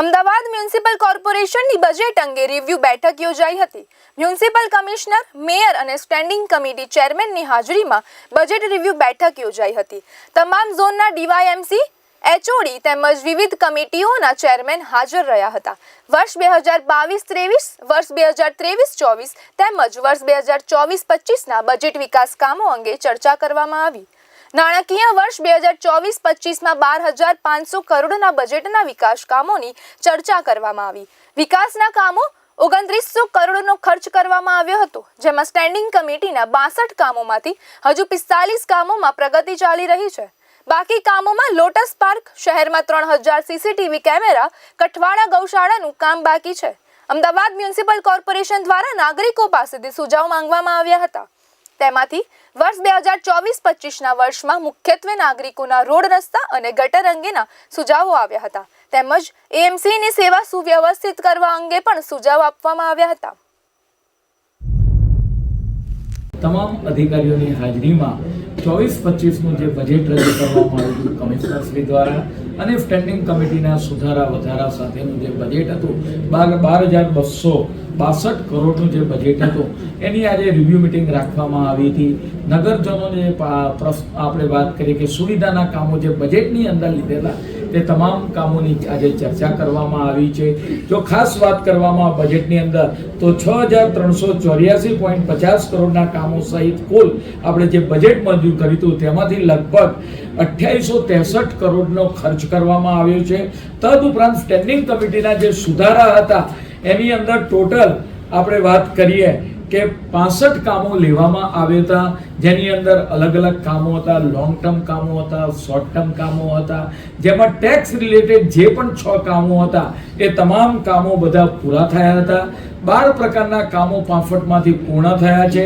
Ahmedabad municipal કોર્પોરેશનની budget અંગે review બેઠક યોજાઈ હતી. મ્યુનિસિપલ કમિશનર, મેયર અને સ્ટેન્ડિંગ કમિટી ચેરમેનની હાજરીમાં બજેટ રિવ્યુ બેઠક યોજાઈ હતી. તમામ ઝોનના ડીવાયએમસી, એચઓડી તેમજ વિવિધ કમિટીઓના ચેરમેન હાજર રહ્યા હતા. વર્ષ બે હજાર બાવીસ ત્રેવીસ, વર્ષ બે હજાર ત્રેવીસ ચોવીસ તેમજ વર્ષ બે હજાર ચોવીસ પચીસના બજેટ વિકાસ કામો અંગે ચર્ચા કરવામાં આવી. નાણાકીય વર્ષ બે હજાર ચોવીસ પચીસમાં બાર હજાર પાંચસો કરોડના બજેટના વિકાસ કામોની ચર્ચા કરવામાં આવી. વિકાસના કામો ઓગણત્રીસો કરોડનો ખર્ચ કરવામાં આવ્યો હતો, જેમાં સ્ટેન્ડિંગ કમિટીના બાસઠ કામોમાંથી હજુ પિસ્તાલીસ કામોમાં પ્રગતિ ચાલી રહી છે. બાકી કામોમાં લોટસ પાર્ક, શહેરમાં ત્રણ હજાર સીસીટીવી કેમેરા, કઠવાડા ગૌશાળાનું કામ બાકી છે. અમદાવાદ મ્યુનિસિપલ કોર્પોરેશન દ્વારા નાગરિકો પાસેથી સુઝાવ માંગવામાં આવ્યા હતા. તેમાંથી વર્ષ બે હજાર ચોવીસ પચીસના વર્ષમાં મુખ્યત્વે નાગરિકોના રોડ રસ્તા અને ગટર અંગેના સુઝાવો આવ્યા હતા. તેમજ એએમસીની સેવા સુવ્યવસ્થિત કરવા અંગે પણ સુઝાવ આપવામાં આવ્યા હતા. તમામ અધિકારીઓની હાજરીમાં ચોવીસ પચીસનું જે બજેટ રજૂ કરવામાં આવ્યું હતું કમિશનર શ્રી દ્વારા અને સ્ટેન્ડિંગ કમિટીના સુધારા વધારા સાથેનું જે બજેટ હતું, બાર બાર હજાર બસો બાસઠ કરોડનું જે બજેટ હતું, એની આજે રિવ્યુ મિટિંગ રાખવામાં આવી હતી. નગરજનોને આપણે વાત કરીએ કે સુવિધાના કામો જે બજેટની અંદર લીધેલા તે તમામ કામોની આજે ચર્ચા કરવામાં આવી છે. જો ખાસ વાત કરવામાં બજેટની અંદર, તો છ હજાર ત્રણસો ચોર્યાસી પોઈન્ટ પચાસ કરોડના કામો સહિત કુલ આપણે જે બજેટ મંજૂર કર્યું હતું, તેમાંથી લગભગ અઠ્યાવીસો ત્રેસઠ કરોડનો ખર્ચ કરવામાં આવ્યો છે. તદઉપરાંત સ્ટેન્ડિંગ કમિટીના જે સુધારા હતા, એની અંદર ટોટલ આપણે વાત કરીએ કે પાસઠ કામો લેવામાં આવ્યા હતા, જેની અંદર અલગ અલગ કામો હતા લોંગ ટર્મ કામો હતા શોર્ટ ટર્મ કામો હતા, જેમાં ટેક્સ રિલેટેડ જે પણ છ કામો હતા, એ તમામ કામો બધા પૂરા થયા હતા. બાર પ્રકારના કામો પાસઠમાંથી પૂર્ણ થયા છે.